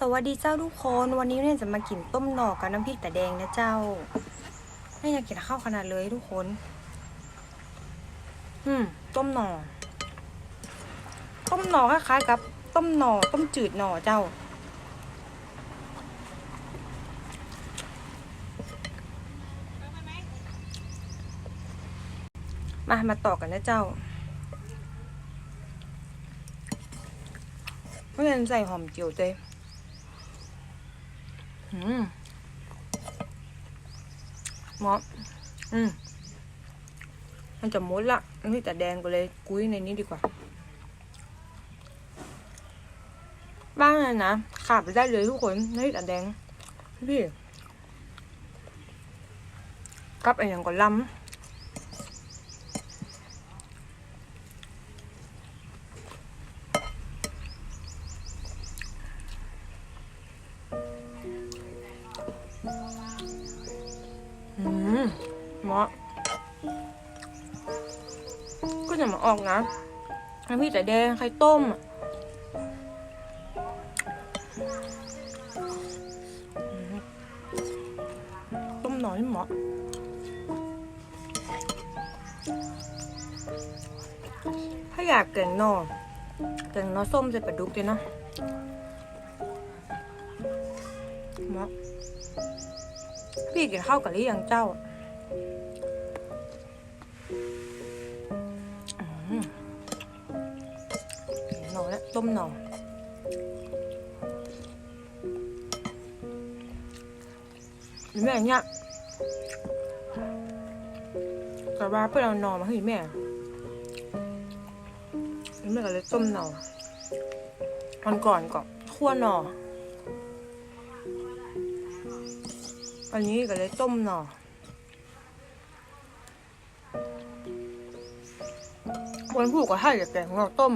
สวัสดีเจ้าทุกคนวันนี้เนี่ยจะมากินต้มหน่อกับน้ำพริกแต่แดงนะเจ้าไม่อยากกินข้าวขนาดเลยทุกคน อืม ต้มหน่อ ต้มหน่อคล้ายๆกับ ต้มหน่อต้มจืดหน่อเจ้า มามาต่อกันนะเจ้าไม่อนใส่หอมเจียวเต้ อืมหมออืมมันจะมดละอันนี้แต่แดงก็เลยกุ้ยในนี้ดีกว่า บ้างเลยนะขาดไปได้เลยทุกคนนี่แต่แดง พี่กับไอ้อย่างก็ล้ำ อืมเหมาะก็จะมาออกนะน้ำพริกแต่แดงไข่ต้มอะต้มหน่อยเหมาะถ้าอยากแกงนอแกงนอส้มใส่ปลาดุกเลยนะเหมาะ พี่กินข้าวกับหรือยังเจ้าอืมหน่อแล้วต้มหน่อแม่เนี่ยกระว่าเพื่อนเอาน่อมาให้แม่แม่ก็เลยต้มหน่อวันก่อนก็คั่วหน่อ อันนี้ก็เลยต้มหน่อวันพูดก็ให้แต่แกงเราต้ม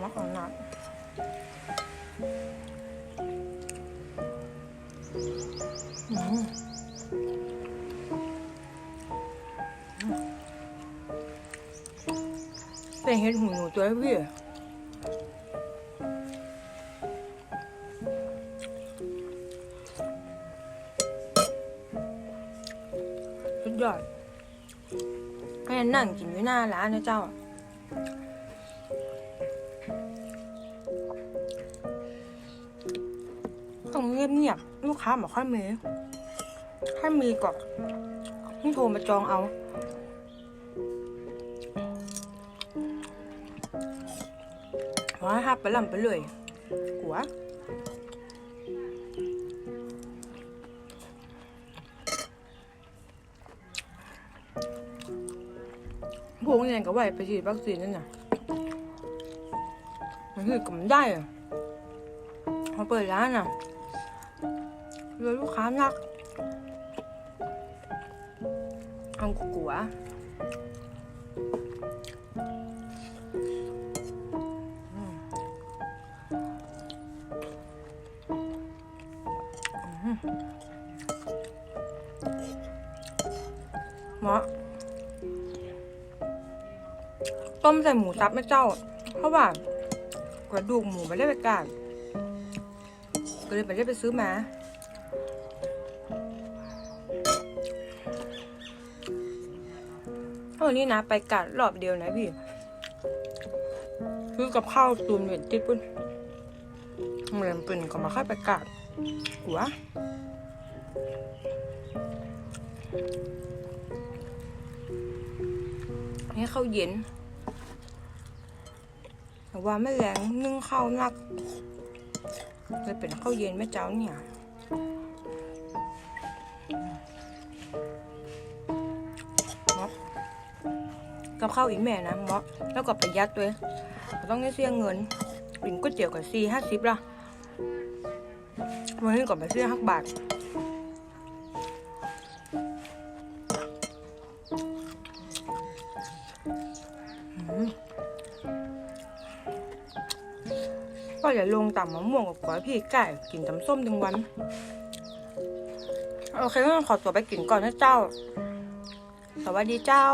มักเอาหนักอืมเป็นเห็ดหูหนูตัวเบี้ย ยอดแม่นั่งกินอยู่หน้าร้านนะเจ้า ต้องเงียบเงียบลูกค้าบอกค่อยมีถ้ามีก็นี่โทรมาจองเอาว่าฮับไปลำไปเลยหัว พวกนี้ก็ไหวไปฉีดวัคซีนนั่นน่ะ มันคือก็มันได้อะพอเปิดร้านอะเลยลูกค้านักเอากัวเหมาะ ต้มใส่หมูสับแม่เจ้า เพราะว่ากระดูกหมูไม่ได้ไปกาดก็เลยไปได้ไปซื้อมาเท่านี้นะไปกาดรอบเดียวนะพี่ซื้อกับข้าวตูนเวนติดปุ่นเหมือนเป็นก็มาค่อยไปกาดหัวให้ข้าวเย็น แต่ว่าไม่แรงนึ่งข้าวนักเลยเป็นข้าวเย็นแม่เจ้าเนี่ยกกับข้าวอีกแม่นะมอแล้วก็ประหยัดด้วยต้องได้เสียเงินกินก๋วยเตี๋ยวกับซีห้าสิบละวันนี้ก่อนไปเสียห้าบาท ก็อย่าลงต่ำมะม่วงกับก๋วยพี่ไก่กินตำส้มทั้งวัน โอเคก็ขอตัวไปกินก่อนนะเจ้า สวัสดีเจ้า